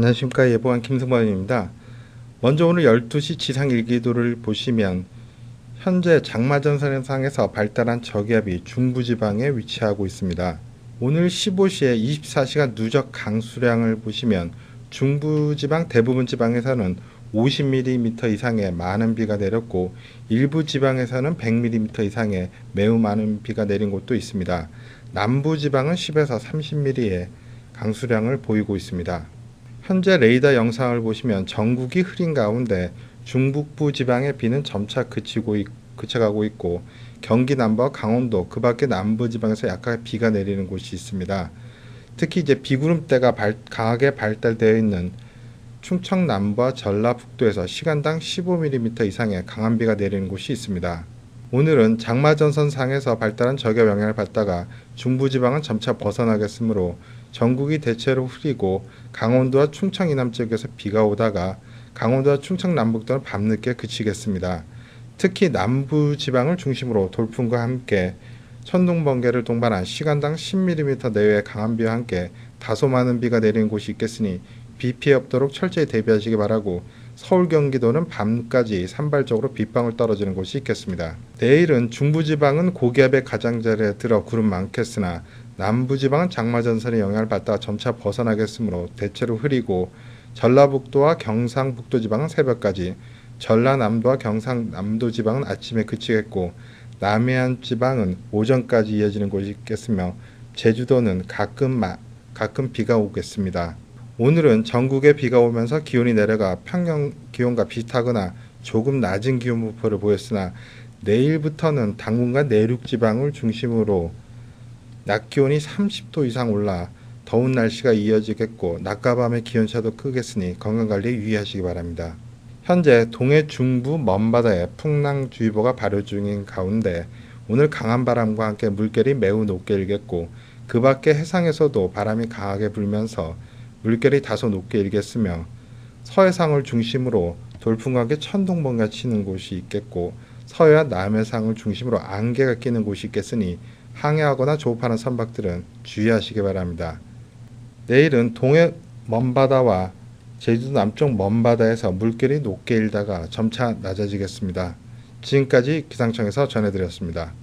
안녕하십니까 예보관 김승관입니다. 먼저 오늘 12시 지상 일기도를 보시면 현재 장마전선상에서 발달한 저기압이 중부지방에 위치하고 있습니다. 오늘 15시에 24시간 누적 강수량을 보시면 중부지방 대부분 지방에서는 50mm 이상의 많은 비가 내렸고 일부 지방에서는 100mm 이상의 매우 많은 비가 내린 곳도 있습니다. 남부 지방은 10에서 30mm의 강수량을 보이고 있습니다. 현재 레이더 영상을 보시면 전국이 흐린 가운데 중북부 지방의 비는 점차 그치고 있, 그쳐가고 있고 경기 남부와 강원도 그 밖에 남부 지방에서 약간 비가 내리는 곳이 있습니다. 특히 이제 비구름대가 발- 강하게 발달되어 있는 충청 남부와 전라북도에서 시간당 15mm 이상의 강한 비가 내리는 곳이 있습니다. 오늘은 장마전선 상에서 발달한 저기압 영향을 받다가 중부지방은 점차 벗어나겠으므로 전국이 대체로 흐리고 강원도와 충청 이남 지역에서 비가 오다가 강원도와 충청 남북도는 밤늦게 그치겠습니다. 특히 남부 지방을 중심으로 돌풍과 함께 천둥 번개를 동반한 시간당 10mm 내외의 강한 비와 함께 다소 많은 비가 내리는 곳이 있겠으니 비 피해 없도록 철저히 대비하시기 바라고 서울 경기도는 밤까지 산발적으로 빗방울 떨어지는 곳이 있겠습니다. 내일은 중부지방은 고기압의 가장자리에 들어 구름 많겠으나 남부지방은 장마전선의 영향을 받다가 점차 벗어나겠으므로 대체로 흐리고 전라북도와 경상북도 지방은 새벽까지 전라남도와 경상남도 지방은 아침에 그치겠고 남해안 지방은 오전까지 이어지는 곳이 있겠으며 제주도는 가끔 마- 가끔 비가 오겠습니다. 오늘은 전국에 비가 오면서 기온이 내려가 평년 기온과 비슷하거나 조금 낮은 기온 목표를 보였으나 내일부터는 당분간 내륙 지방을 중심으로 낮 기온이 30도 이상 올라 더운 날씨가 이어지겠고 낮과 밤의 기온차도 크겠으니 건강관리에 유의하시기 바랍니다. 현재 동해 중부 먼바다에 풍랑주의보가 발효 중인 가운데 오늘 강한 바람과 함께 물결이 매우 높게 일겠고 그 밖에 해상에서도 바람이 강하게 불면서 물결이 다소 높게 일겠으며 서해상을 중심으로 돌풍과 함께 천둥번개가 치는 곳이 있겠고 서해와 남해상을 중심으로 안개가 끼는 곳이 있겠으니 항해하거나 조업하는 선박들은 주의하시기 바랍니다. 내일은 동해 먼바다와 제주도 남쪽 먼바다에서 물결이 높게 일다가 점차 낮아지겠습니다. 지금까지 기상청에서 전해드렸습니다.